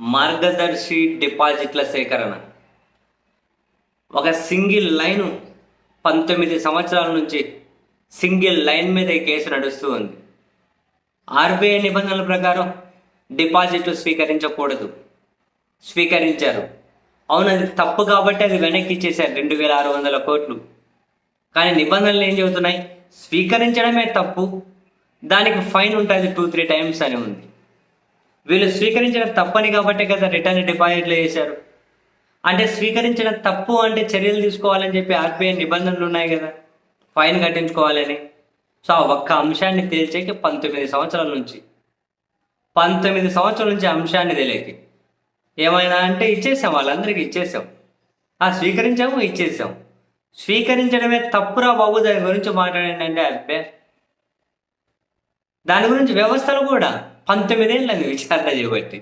మార్గదర్శి డిపాజిట్ల సేకరణ. ఒక సింగిల్ లైను పంతొమ్మిది సంవత్సరాల నుంచి సింగిల్ లైన్ మీద ఈ కేసు నడుస్తూ ఉంది. ఆర్బీఐ నిబంధనల ప్రకారం డిపాజిట్లు స్వీకరించకూడదు. స్వీకరించారు. అవును అది తప్పు కాబట్టి అది వెనక్కి ఇచ్చేశారు రెండు వేల ఆరు వందల కోట్లు. కానీ నిబంధనలు ఏం చెబుతున్నాయి? స్వీకరించడమే తప్పు. దానికి ఫైన్ ఉంటుంది టూ త్రీ టైమ్స్ అని ఉంది. వీళ్ళు స్వీకరించడం తప్పని కాబట్టి కదా రిటర్న్ డిపాజిట్లు చేశారు అంటే స్వీకరించడం తప్పు అంటే చర్యలు తీసుకోవాలని చెప్పి ఆర్బీఐ నిబంధనలు ఉన్నాయి కదా. ఫైన్ కట్టించుకోవాలని. సో ఆ ఒక్క అంశాన్ని తేల్చేకి పంతొమ్మిది సంవత్సరాల నుంచి. పంతొమ్మిది సంవత్సరాల నుంచి అంశాన్ని తెలియకి ఏమైనా అంటే ఇచ్చేసాం వాళ్ళందరికీ ఇచ్చేసాం. ఆ స్వీకరించాము ఇచ్చేసాం. స్వీకరించడమే తప్పురా బాబు దాని గురించి మాట్లాడండి అంటే దాని గురించి వ్యవస్థలు కూడా. పంతొమ్మిదేళ్ళని విచారణ చేయబట్టి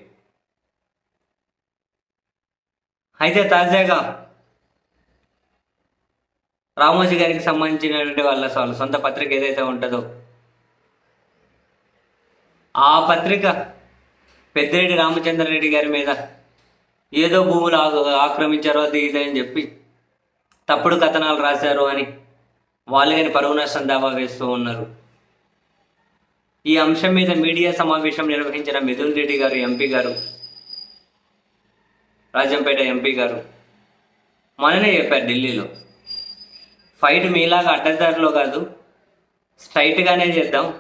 అయితే తాజాగా రామోజీ గారికి సంబంధించినటువంటి వాళ్ళ వాళ్ళ సొంత పత్రిక ఏదైతే ఉంటుందో ఆ పత్రిక పెద్దిరెడ్డి రామచంద్రారెడ్డి గారి మీద ఏదో భూములు ఆక్రమించారో అది చెప్పి తప్పుడు కథనాలు రాశారు అని వాళ్ళు కానీ పరువు నష్టం దావా వేస్తూ ఉన్నారు. ఈ అంశం మీద మీడియా సమావేశం నిర్వహించిన మిథున్ రెడ్డి గారు ఎంపీ గారు రాజంపేట ఎంపీ గారు మననే చెప్పారు ఢిల్లీలో. ఫైట్ మీలాగా అడ్డదారిలో కాదు స్ట్రైట్గానే చేద్దాం.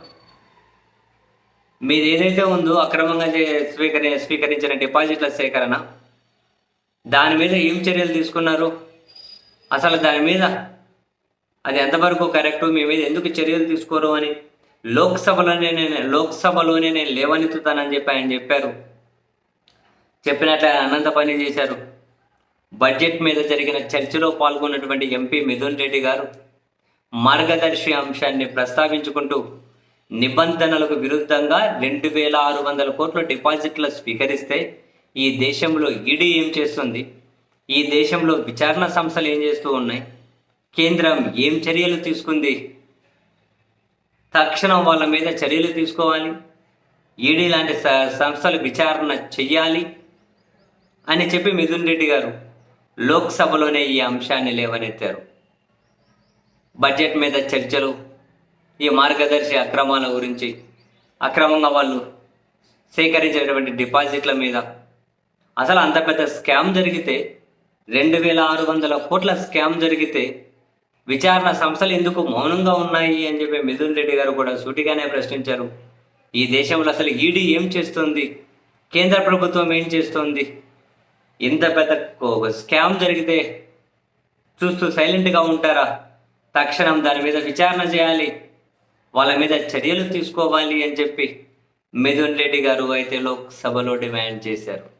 మీది ఏదైతే ఉందో అక్రమంగా చే- స్వీకరి స్వీకరించిన డిపాజిట్ల సేకరణ దాని మీద ఏం చర్యలు తీసుకున్నారు? అసలు దాని మీద అది ఎంతవరకు కరెక్టు? మీ మీద ఎందుకు చర్యలు తీసుకోరు అని లోక్సభలోనే నేను లోక్సభలోనే నేను లేవనెత్తుతానని చెప్పి ఆయన చెప్పారు. చెప్పినట్లు ఆయన అనంత పని చేశారు. బడ్జెట్ మీద జరిగిన చర్చలో పాల్గొన్నటువంటి ఎంపీ మిథున్ రెడ్డి గారు మార్గదర్శి అంశాన్ని ప్రస్తావించుకుంటూ నిబంధనలకు విరుద్ధంగా రెండు వేల ఆరు వందల కోట్ల డిపాజిట్లు స్వీకరిస్తే ఈ దేశంలో ఈడీ ఏం చేస్తుంది? ఈ దేశంలో విచారణ సంస్థలు ఏం చేస్తూ ఉన్నాయి? కేంద్రం ఏం చర్యలు తీసుకుంది? తక్షణం వాళ్ళ మీద చర్యలు తీసుకోవాలి. ఈడీ లాంటి సంస్థలు విచారణ చెయ్యాలి అని చెప్పి మిథున్ రెడ్డి గారు లోక్సభలోనే ఈ అంశాన్ని లేవనెత్తారు. బడ్జెట్ మీద చర్చలు ఈ మార్గదర్శి అక్రమాల గురించి అక్రమంగా వాళ్ళు సేకరించినటువంటి డిపాజిట్ల మీద. అసలు అంత పెద్ద స్కామ్ జరిగితే రెండు వేల ఆరు వందల కోట్ల స్కామ్ జరిగితే విచారణ సంస్థలు ఎందుకు మౌనంగా ఉన్నాయి అని చెప్పి మిథున్ రెడ్డి గారు కూడా సూటిగానే ప్రశ్నించారు. ఈ దేశంలో అసలు ఈడీ ఏం చేస్తుంది? కేంద్ర ప్రభుత్వం ఏం చేస్తుంది? ఇంత పెద్ద స్కామ్ జరిగితే చూస్తూ సైలెంట్గా ఉంటారా? తక్షణం దాని మీద విచారణ చేయాలి. వాళ్ళ మీద చర్యలు తీసుకోవాలి అని చెప్పి మిథున్ రెడ్డి గారు అయితే లోక్సభలో డిమాండ్ చేశారు.